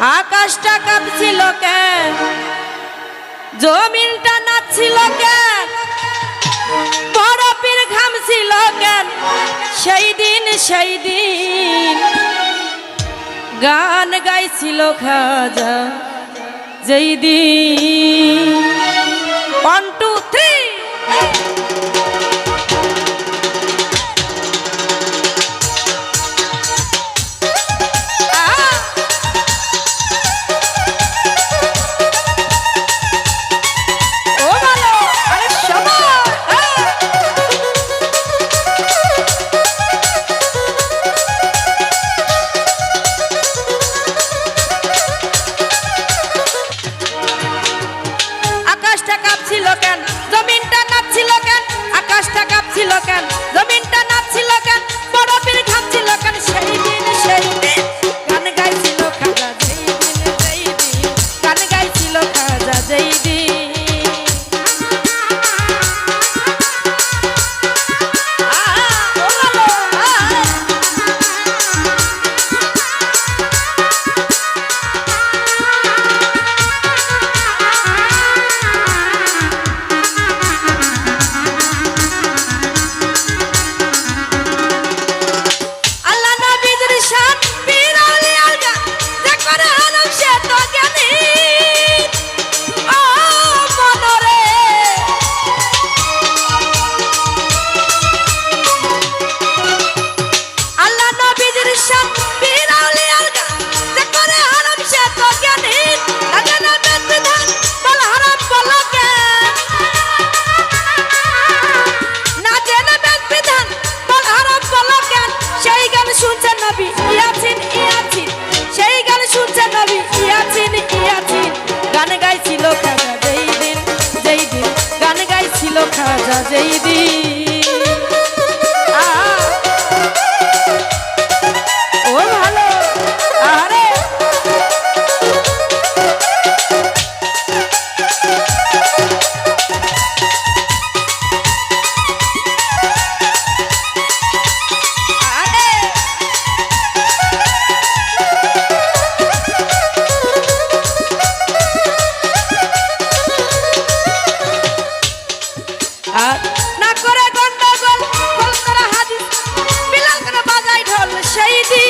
আকাশটা কাঁপছিল কে? জমিনটা নাচছিল কে? বরফের ঘামছিল কেন সেই দিন সেই দিন গান গাইছিল খাজা, যেই দিন looking সারা দিন সেই দিন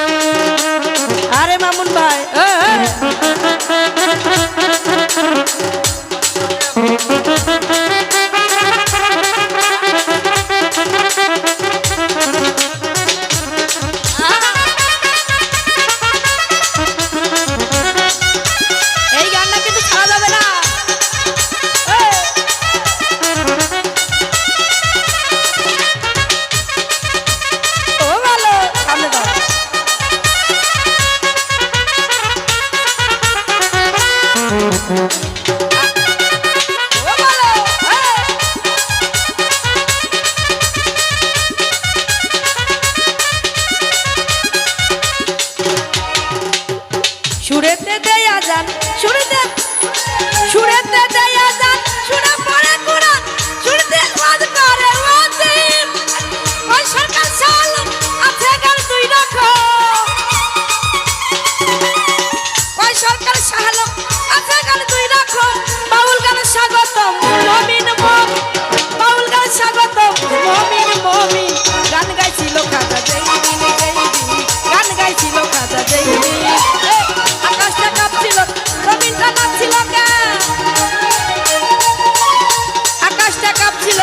শুরুতে